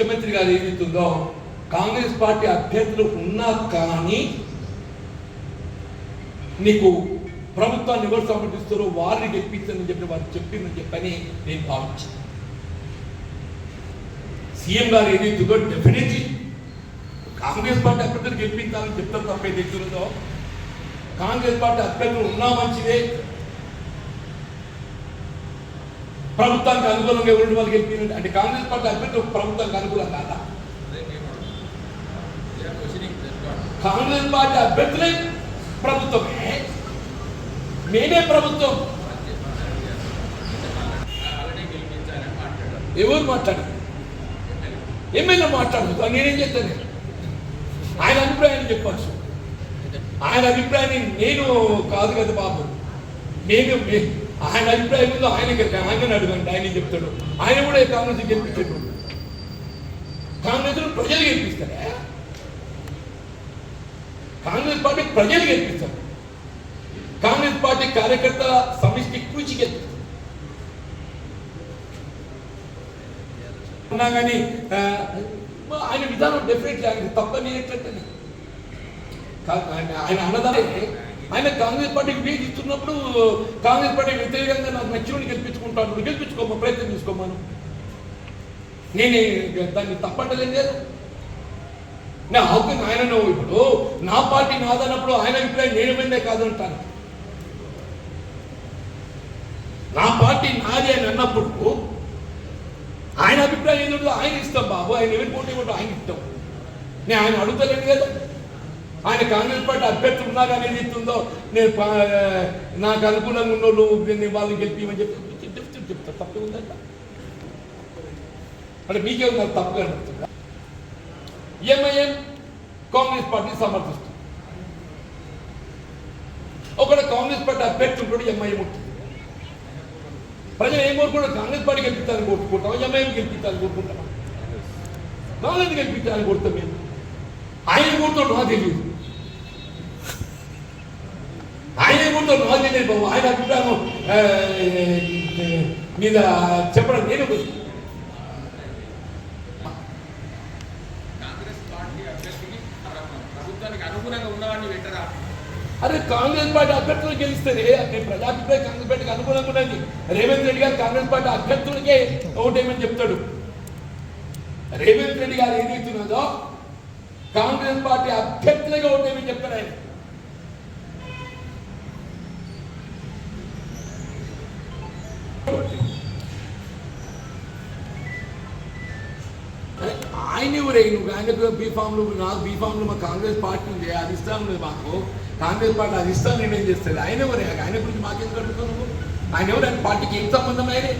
ముఖ్యమంత్రి గారు ఏదైతుందో కాంగ్రెస్ పార్టీ అభ్యర్థులు ఉన్నా కానీ నీకు ప్రభుత్వాన్ని ఎవరు సమర్థిస్తారో వారిని గెలిపించని చెప్పి వారు చెప్పిందని చెప్పని నేను భావించాను. సీఎం గారు ఏదైతుందో డెఫినెట్లీ కాంగ్రెస్ పార్టీ అభ్యర్థులు గెలిపించాలని చెప్తారు తప్ప ఏదైతుందో కాంగ్రెస్ పార్టీ అభ్యర్థులు ఉన్నా మంచిదే ప్రభుత్వానికి అనుకూలంగా ఎవరు వాళ్ళు గెలిపినట్టు అంటే కాంగ్రెస్ పార్టీ అభ్యర్థి ప్రభుత్వానికి అనుకూలం కాదా? కాంగ్రెస్ పార్టీ అభ్యర్థులే ప్రభుత్వమే మేమే ప్రభుత్వం. ఎవరు మాట్లాడారు? ఎమ్మెల్యే మాట్లాడదు నేనేం చేస్తాను? ఆయన అభిప్రాయాన్ని చెప్పచ్చు. ఆయన అభిప్రాయాన్ని నేను కాదు కదా బాబు. నేను ఆయన అభిప్రాయం ఉందో ఆయన ఆయన అడగండి ఆయన చెప్తాడు. ఆయన కూడా కాంగ్రెస్ గెలిపించాడు. కాంగ్రెస్ ప్రజలు గెలిపిస్తారా? కాంగ్రెస్ పార్టీ ప్రజలు గెలిపిస్తారు. కాంగ్రెస్ పార్టీ కార్యకర్త సమిష్టి కృషి గెలిపిస్తారు. ఉన్నా కానీ ఆయన విధానం డెఫినెట్లీ ఆయన తప్పని ఏంటంటే ఆయన ఆయన అన్నదానే ఆయన కాంగ్రెస్ పార్టీ ఇస్తున్నప్పుడు కాంగ్రెస్ పార్టీ వ్యతిరేకంగా నాకు నచ్చిన గెలిపించుకుంటాను. గెలిపించుకోమని ప్రయత్నం చేసుకోమాను నేను దాన్ని తప్పట్టలేం లేదు నా హక్కు ఆయన ఇప్పుడు. నా పార్టీ నాదన్నప్పుడు ఆయన అభిప్రాయం నేను విన్నే కాదంటాను నా పార్టీ నాది అని అన్నప్పుడు ఆయన అభిప్రాయం ఏంటో ఆయన ఇస్తాం బాబు. ఆయన ఎవరి పోటీ కూడా ఆయన ఇస్తాం. నేను ఆయన అడుగుతలేను కదా. ఆయన కాంగ్రెస్ పార్టీ అభ్యర్థులు ఉన్నారు ఏది ఇస్తుందో నేను నాకు అనుకూలంగా ఉన్నోళ్ళు నేను వాళ్ళని గెలిపించమని చెప్పి చెప్తాను చెప్తా తప్పు ఉందంట అంటే మీకే నాకు తప్పుగా అనిపిస్తుందా ఎంఐఎం కాంగ్రెస్ పార్టీ సమర్థిస్తుంది. ఒకటి కాంగ్రెస్ పార్టీ అభ్యర్థి ఉంటాడు ఎంఐఎం ఉంటుంది. ప్రజలు ఏం కోరుకుంటారు? కాంగ్రెస్ పార్టీ గెలిపించాలని కోరుకుంటాం ఎంఐఎం గెలిపించాలని కోరుకుంటాం కాంగ్రెస్ గెలిపించాలని కోరుతాం మేము. ఆయన కోరుతాడు నాకు తెలియదు. నాకు తెలియదు బాబు ఆయన అభిప్రాయం మీద చెప్పడం నేను అరే కాంగ్రెస్ పార్టీ అభ్యర్థులు గెలిస్తే నేను ప్రజాభిప్రాయం కాంగ్రెస్ పార్టీకి అనుకూలంగా ఉన్నది. రేవంత్ రెడ్డి గారు కాంగ్రెస్ పార్టీ అభ్యర్థులకే ఓటేమని చెప్తాడు. రేవంత్ రెడ్డి గారు ఏదైతున్నదో కాంగ్రెస్ పార్టీ అభ్యర్థులకే ఓటేమని చెప్తాడు ఆయన. ఆయన ఎవరే నువ్వు ఆయనకు బీఫామ్లు నాకు బీఫామ్లు మా కాంగ్రెస్ పార్టీ ఉంది. అది ఇస్తాను లేదు మాకు. కాంగ్రెస్ పార్టీ అది ఇస్తాను నేనేం చేస్తాను ఆయన ఎవరే ఆయన గురించి మాకేం కట్టుకో నువ్వు? ఆయన ఎవరు? ఆయన పార్టీకి ఏం సంబంధం ఆయనే?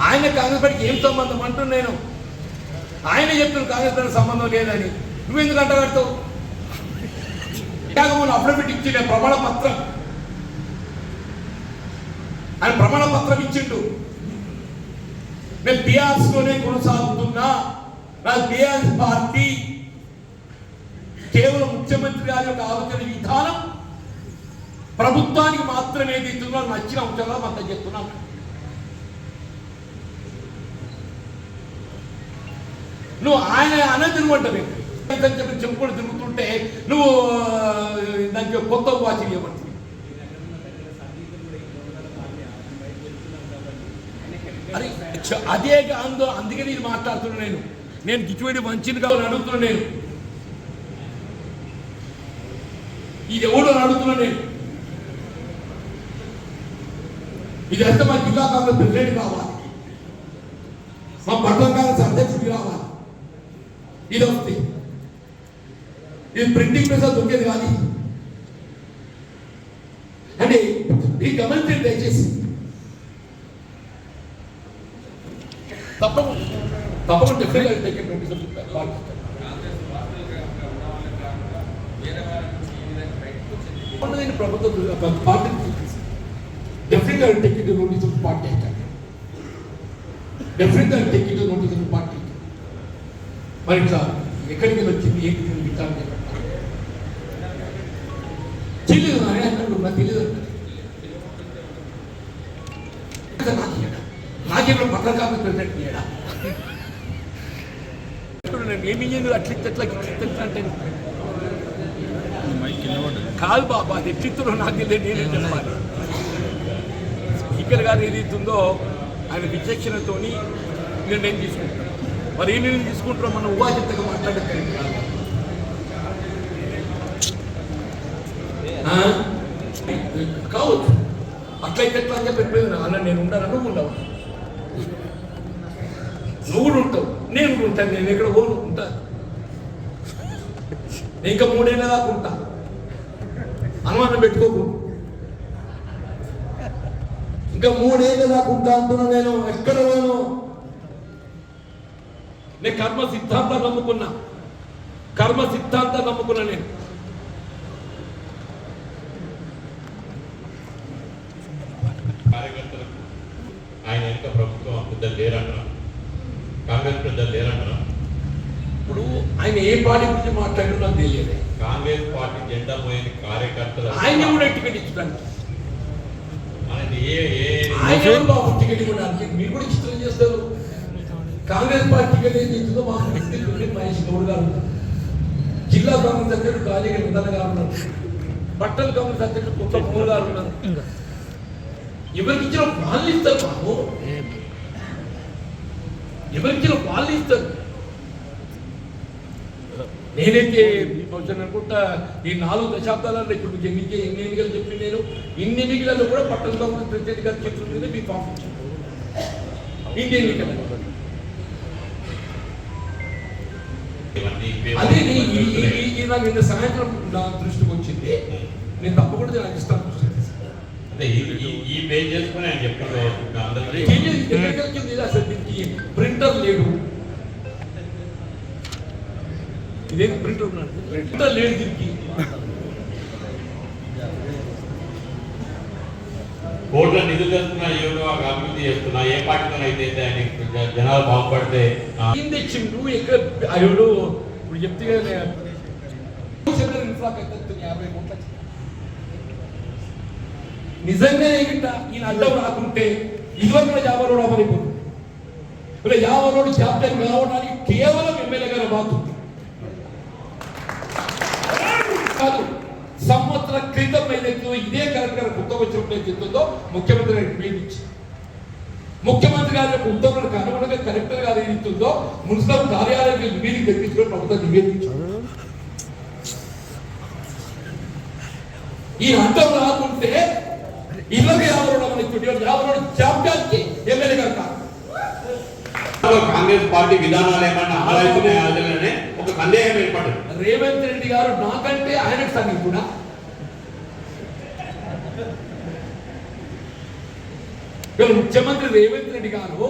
ఆయన కాంగ్రెస్ పార్టీకి ఏం సంబంధం అంటున్నాను నేను? ఆయన చెప్తున్నాను కాంగ్రెస్ పార్టీ సంబంధం లేదని. నువ్వు ఎందుకు అంటగడతావు? ఇలాగ అఫిడవిట్ ఇచ్చిండే ప్రమాణ పత్రం. ఆయన ప్రమాణ పత్రం ఇచ్చిండు. నేను బీఆర్ఎస్లోనే కొనసాగుతున్నా. నా బీఆర్ఎస్ పార్టీ కేవలం ముఖ్యమంత్రి గారి యొక్క ఆలోచన విధానం ప్రభుత్వానికి మాత్రమే దిద్దున్నా నచ్చిన అంశాలు అంత చెప్తున్నాం. నువ్వు ఆయన అన్నది నువ్వు అంటే చెప్పి చెప్పుకొని తిరుగుతుంటే నువ్వు దానికి కొత్త వాచ్ ఇవ్వమంటుంది అరే అదే అందో అందుకే నేను మాట్లాడుతున్నాను నేను. నేను ఇటువంటి మంచిని కావాలని అడుగుతున్నాను నేను. ఇది ఎవడో అడుగుతున్నాను నేను. ఇది ఎంత మా జిల్లా కాంగ్రెస్ ప్రెసిడెంట్ కావాలి? మా పట్టణ కాంగ్రెస్ అధ్యక్షుడికి రావాలి. ఇది వస్తే. ఇది ప్రింటింగ్ ప్రెస్ దొరికేది కాదు అంటే ఈ గమనించండి దయచేసి తప్పకుండా తప్పకుండా డెఫినెట్గా టేక్ పాటిస్తాను కాంగ్రెస్ వాస్తవికంగా ఉన్న వాళ్ళకి కాకుండా వేరే వాళ్ళ నుంచి ఈ విధంగా బయటకు వచ్చింది ఉన్నదని ప్రభుత్వం పార్టీ డెఫినెట్గా take it notice of party డెఫినెట్గా take it notice of party మరి ఇట్లా ఎక్కడికి వచ్చింది ఏంటి నేను విచారణ చేయాలి. తెలియదు అని అన్నాడు నాకు తెలియదు అన్నాడు. నాకేమో పక్కన కాపీ పెట్టినట్టు ఏమి చేయను అట్లా ఇట్లా అంటే కాదు బాబా అది ఎట్లిత్తులో నాకు తెలియదు నేనే చెప్పాలి స్పీకర్ గారు ఏదైతుందో ఆయన విచక్షణతో నిర్ణయం తీసుకుంటారు మరి ఏ నిర్ణయం తీసుకుంటారో మనం ఊహాచితంగా మాట్లాడలేదు కావచ్చు. అట్లయితే ఎట్లా అని చెప్పి చెప్పేది అన్న నేను ఉండాలని నువ్వు ఉండవు? నువ్వు కూడా ఉంటావు. నేను కూడా ఉంటాను. నేను ఎక్కడ పోను? ఉంటా. ఇంకా మూడేళ్ళ దాకా ఉంటా. అనుమానం పెట్టుకోకు. ఇంకా మూడేళ్ళ దాకా ఉంటా అంటున్నా నేను. ఎక్కడ పోను? నేను కర్మ సిద్ధాంతం నమ్ముకున్నా. కర్మ సిద్ధాంతం నమ్ముకున్నా నేను కార్యకర్తలకు ఆయన వెనుక ప్రభుత్వం పెద్దలు లేరంటారు కాంగ్రెస్ పెద్దలు లేరంటారు ఇప్పుడు ఆయన ఏ పార్టీ గురించి మాట్లాడినా నాకు తెలియదు. కాంగ్రెస్ పార్టీ జెండా మోయని కార్యకర్తలు ఆయన కూడా టికెట్ ఆయన బాబు టికెట్ ఇవ్వడానికి. మీరు కూడా చిత్రం చేస్తారు. కాంగ్రెస్ పార్టీ టికెట్ ఏం చేస్తుందో మా మహేష్ గౌడ్ గారు. జిల్లా కాంగ్రెస్ అధ్యక్షుడు కాళీగా నిందన గారు ఉన్నారు. పట్టణ కాంగ్రెస్ అధ్యక్షుడు కొత్త మూడు గారు ఉన్నారు. ఎవరికి ఇచ్చిన వాళ్ళు ఇస్తారు ఎవరికి వాళ్ళు ఇస్తారు నేనైతే బహుశా అనుకుంటా ఈ నాలుగు దశాబ్దాలలో ఇప్పుడు మీకు ఎన్ని ఎన్నికలు చెప్పి నేను ఇన్ని ఎన్నికలలో కూడా పట్టణంలో కాంగ్రెస్ ప్రెసిడెంట్ గారి చేతుల మీద మీకు పంపించాను ఇన్ని ఎన్నికలు అదే నాకు నిన్న సాయంత్రం నా దృష్టికి వచ్చింది నేను తప్పకుండా నేను ఇస్తాను ఈ- పేజ్ చేసుకుని ఆయన ప్రింటర్ లేడు ఇదేం ప్రింటర్ ప్రింటర్ లేడు దీనికి కోట్ల నిధులు చేస్తున్నా ఏదో అభివృద్ధి చేస్తున్నా ఏ పార్టీతో అయితే ఆయన జనాలు బాగుపడితే ఏం తెచ్చిండు? ఎక్కడ అయ్యోడు ఇప్పుడు చెప్తే యాభై కోట్ల నిజంగా గిట్ట ఈయన అడ్డం రాకుంటే ఇదివరకు కూడా యాభై రోడ్ అమరిపోతుంది ఇప్పుడు యాభై రోడ్ క్యాప్టెన్ కావడానికి కేవలం ఎమ్మెల్యే గారు బాగుంది కాదు సంవత్సర క్రితం ఏదైతే ఇదే కరెక్ట్ గారు కొత్త వచ్చినప్పుడు చెప్తుందో ముఖ్యమంత్రి గారికి నివేదించి ముఖ్యమంత్రి గారి యొక్క ఉత్తర్వులకు అనుగుణంగా కలెక్టర్ గారు ఏదైతుందో మున్సిపల్ కార్యాలయం నివేదిక తెప్పించుకొని ప్రభుత్వం నివేదించారు ఈ అడ్డం రాకుంటే యాభై రెండు మంది చుట్టూ యాభై ఛాంపియన్కి ఎమ్మెల్యే గారు కాంగ్రెస్ పార్టీ విధానాలు ఏమన్నా అదేలనే ఒక సందేహం ఏర్పడింది. రేవంత్ రెడ్డి గారు నాకంటే ఆయనకు సంగతి కూడా. ముఖ్యమంత్రి రేవంత్ రెడ్డి గారు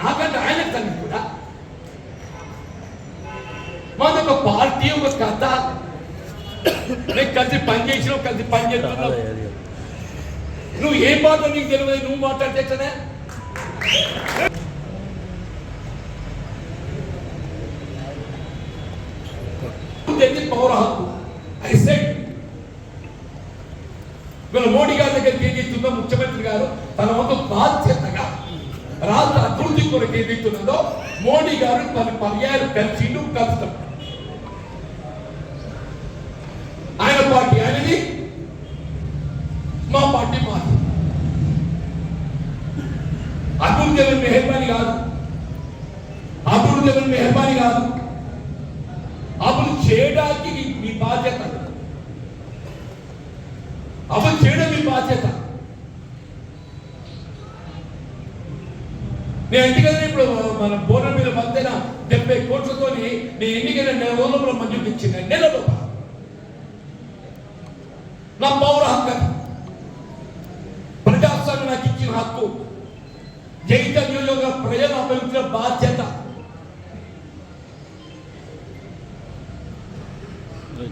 నాకంటే ఆయనకు సంగతి కూడా. మాది ఒక పార్టీ ఒక కథ. కలిసి పని చేసినావు కలిసి పని చేస్తున్నావు నువ్వు ఏ మాట నీకు తెలియదు నువ్వు మాట్లాడితే ఎట్లనే? పౌర హక్కు ఐ మోడీ గారి దగ్గరికి ఏం చేస్తుందో ముఖ్యమంత్రి గారు తన వంతు బాధ్యతగా రాష్ట్ర అభివృద్ధి కొరకు ఏం చేస్తున్నదో మోడీ గారు తన పర్యాయం కలిసిండు కలుస్తాం ఆయన పార్టీ ఆయనది మా పార్టీ మాది అభివృద్ధి ఎవరి మెహర్బానీ కాదు అభివృద్ధి మెహర్బానీ కాదు. అప్పుడు చేయడానికి మీ- బాధ్యత. అప్పుడు చేయడం మీ బాధ్యత. నేను ఎందుకంటే ఇప్పుడు మన బోనం మీద మధ్యన డెబ్బై కోట్లతోని నేను ఎన్నికైన నెల రోజుల్లో మంజూరు ఇచ్చింది నెలలో నా పౌర హక్కు ప్రజాస్వామ్యం నాకు ఇచ్చిన హక్కు. జగిత్యాల నియోజకవర్గ అభివృద్ధి బాధ్యత.